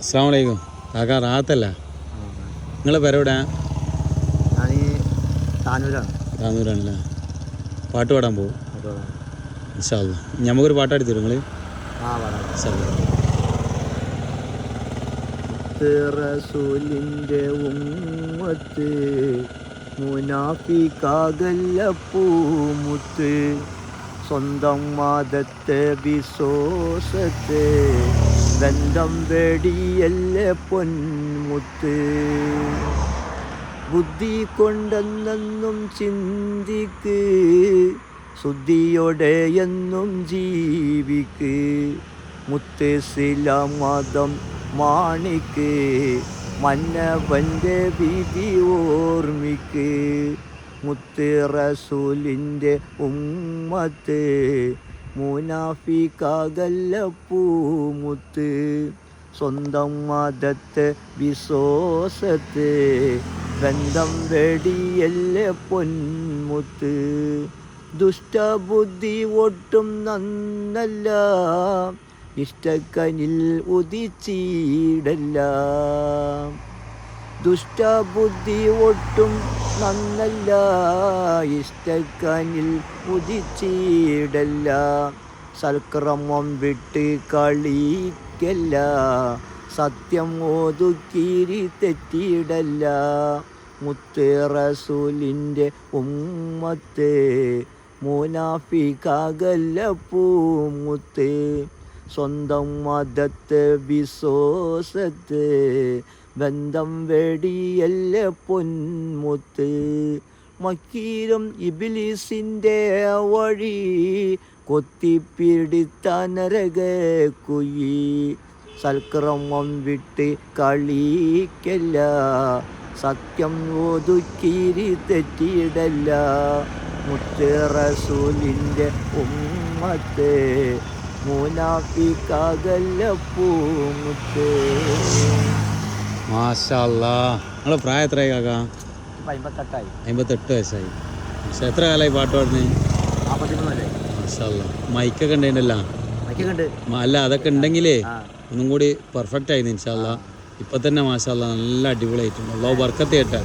അസ്സാം വലൈക്കും കാക്ക റാത്തല്ല. നിങ്ങളെ പേരെവിടെ ഞാൻ താനൂരാണ്. താന്നൂരാണല്ലേ പാട്ട് പാടാൻ പോകും ഞമ്മക്കൊരു ഇൻഷാല്ല നമുക്കൊരു പാട്ട് നിങ്ങൾ. റസൂലിന്റെ ഉമ്മത്ത് മുനാഫിക്കാകല്ല പൂമുത്ത് സ്വന്തം മതത്തെ വിശ്വാസത്തെ ബന്ധം വെടിയല്ല പൊന്മുത്ത്? ബുദ്ധി കൊണ്ടെന്നും ചിന്തിക്ക് ശുദ്ധിയോടെ എന്നും ജീവിക്ക്. മുത്തസില മതം മാണിക്ക് മന്നവന്റെ വിധി ഓർമ്മിക്ക്. മുത്ത് റസൂലിന്റെ ഉമ്മത്ത് മുനാഫിക്കാകല്ല പൂമുത്ത് സ്വന്തം മതത്തെ വിശ്വാസത്തെ ബന്ധം വെടിയല്ല പൊന്മുത്ത്. ദുഷ്ടബുദ്ധി ഒട്ടും നന്നല്ല ഇഷ്ടക്കനിൽ ഉദിച്ചിടല്ല. ദുഷ്ടബുദ്ധി ഒട്ടും നന്നല്ല ഇഷ്ടക്കനിൽ മുതിച്ചീടല്ല സൽക്രമം വിട്ട് കളിക്കല്ല സത്യം ഓതുക്കീരി തെറ്റിയിടല്ല മുത്ത് റസൂലിന്റെ ഉമ്മത്ത് മൂനാഫിക്കാകല്ല പൂമുത്ത്. സ്വന്തം മതത്തെ വിശ്വാസത്തെ ബന്ധം വെടിയല്ല പൊന്മുത്ത് മക്കീരും ഇബിലിസിന്റെ വഴി കൊത്തിപ്പിടിത്ത നരക കുയി. സൽക്രമം വിട്ട് കളിക്കല്ല സത്യം ഒതുക്കിരി തെറ്റിയിടല്ല. മുത്ത് റസൂലിന്റെ ഉമ്മത്ത് പൂമുത്തേ പൂമുത്ത്. മാഷാല്ലാ. നിങ്ങളെ പ്രായം എത്രയായി കാക്ക? അമ്പത്തെട്ടായി. അമ്പത്തെട്ട് വയസ്സായി. പക്ഷെ എത്ര കാലമായി പാട്ട് പാടുന്നത് മാഷാല്ല. മൈക്കൊക്കെ ഉണ്ടായിട്ടല്ല മൈക്കുണ്ട് അല്ല അതൊക്കെ ഉണ്ടെങ്കിലേ ഒന്നും കൂടി പെർഫെക്റ്റ് ആയിരുന്നു ഇൻഷാല്ല. ഇപ്പം തന്നെ മാഷാല്ല നല്ല അടിപൊളിയായിട്ടുണ്ട് ലോ ബർക്കത്ത് കേട്ടെ